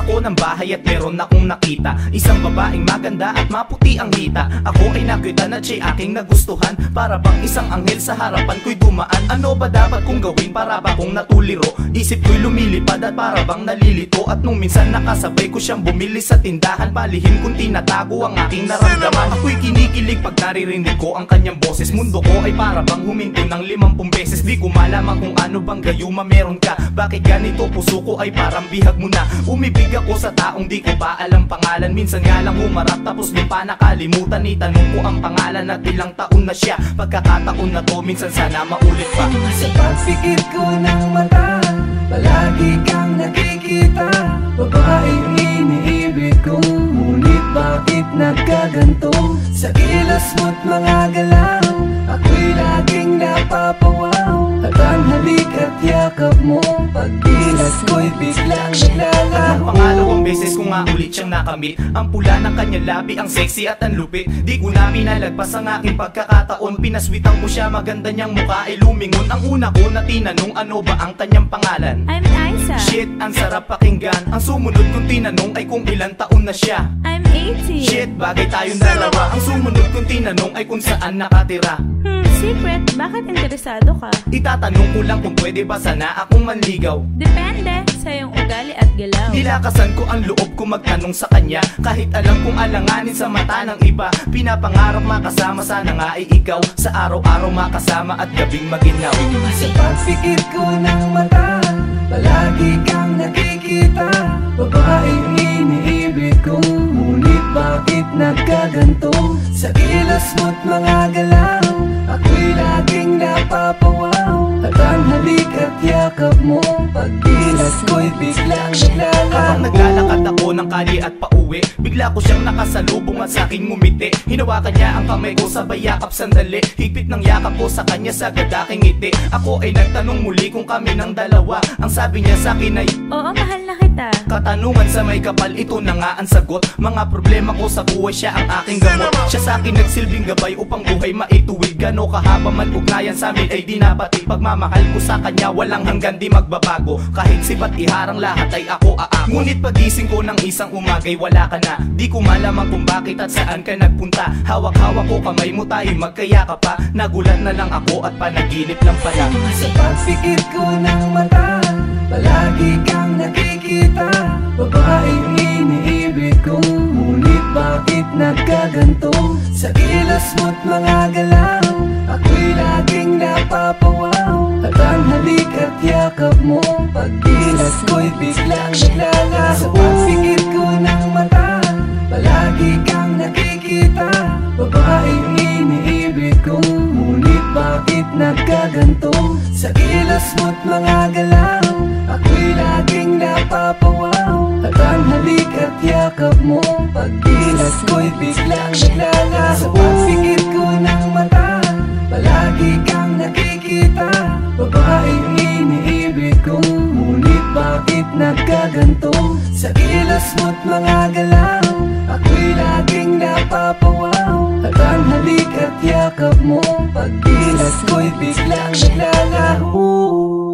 ako ng bahay at meron akong nakita. Isang babaeng maganda at maputi ang hita Ako ay nakita na siya aking nagustuhan. Para bang isang anghel sa harapan ko'y dumaan. Ano ba dapat kong gawin para ba kong natuliro? Isip ko'y lumilipad at para bang nalilito. At nung minsan nakasabay ko siyang bumili sa tindahan Palihim kong tinatago ang aking naramdaman. Ako'y kinikilig pag naririnig ko ang kanyang boses. Mundo ko ay para bang huminto ng limampung beses. Di ko malaman kung ano bang gayuma meron ka. Bakit ganito puso ko ay parang bihag mo na? Umibig ako sa taong di ko pa alam pangalan. Minsan nga lang humarap tapos di pa nakalimutan. Itanong ko ang pangalan at ilang taon na siya. Pagkakataon na to minsan sana maulit pa. Sa pagpikit ko ng mata Palagi kang nakikita. Babaeng iniibig ko Ngunit bakit nagkaganto? Sa kilos mo't mga galaw Ako'y laging napapawaw yakap mo Pagdilas ko'y biglang naglalaho Pangalawang beses ko nga ulit siyang nakamit. Ang pula ng kanyang labi, ang sexy at ang lupit. Di ko na minalagpas ang aking pagkakataon. Pinaswitan ko siya, maganda niyang mukha ay lumingon. Ang una ko na tinanong ano ba ang kanyang pangalan? I'm Isa. Shit, ang sarap pakinggan. Ang sumunod kong tinanong ay kung ilang taon na siya. I'm 18. Shit, bagay tayong dalawa. Ang sumunod kong tinanong ay kung saan nakatira. Hmm, secret. Bakit interesado ka? Itatanong ko lang kung pwede ba sana akong manligaw Depende sa iyong ugali at galaw. Nilakasan ko ang loob ko magtanong sa kanya Kahit alam kong alanganin sa mata ng iba Pinapangarap makasama sana nga ay ikaw Sa araw-araw makasama at gabing maginaw Sa pagpikit ko ng mata Palagi kang nakikita Babaeng iniibig ko Ngunit bakit nagkaganto Sa kilos mo't mga galaw Ako'y laging napapawaw At ang halik at yakap mo Pagdilas ko'y biglang naglalaho Habang naglalakad ako ng kali at pauwi. Bigla ko siyang nakasalubong at sa akin ngumiti. Hinawakan niya ang kamay ko sabay yakap sandali. Higpit ng yakap ko sa kanya sa aking ngiti. Ako ay nagtanong muli kung kami ng dalawa. Ang sabi niya sa akin ay Oo, mahal na kita. Katanungan sa may kapal, ito na nga ang sagot. Mga problema ko sa buhay, siya ang aking gamot. Siya sa akin nagsilbing gabay upang buhay maituwid. Gano kahaba man ugnayan sa amin ay di napatid Pagmamahal ko sa kanya, walang hanggan di magbabago. Kahit sibat iharang lahat ay ako aako Ngunit pagising ko ng isang umagay, wala ka na. Di ko malaman kung bakit at saan ka nagpunta. Hawak-hawak ko kamay mo tayo magkayaka pa. Nagulat na lang ako at panaginip lang pala. Sa pagpikit ko ng mata Palagi kang nakikita. Babaeng iniibig ko Ngunit bakit nagkaganto? Sa kilos mo't mga galaw Pagdilas ko'y biglang naglalaho Sa pagpikit ko ng mata Palagi kang nakikita. Babaeng iniibig ko Ngunit bakit nagkaganto? Sa kilos mo't mga galaw bakit nagkaganto Sa kilos mo't mga galaw? Ako'y laging napapawaw. At ang halik at yakap mo Pagdilas ko'y biglang naglalaho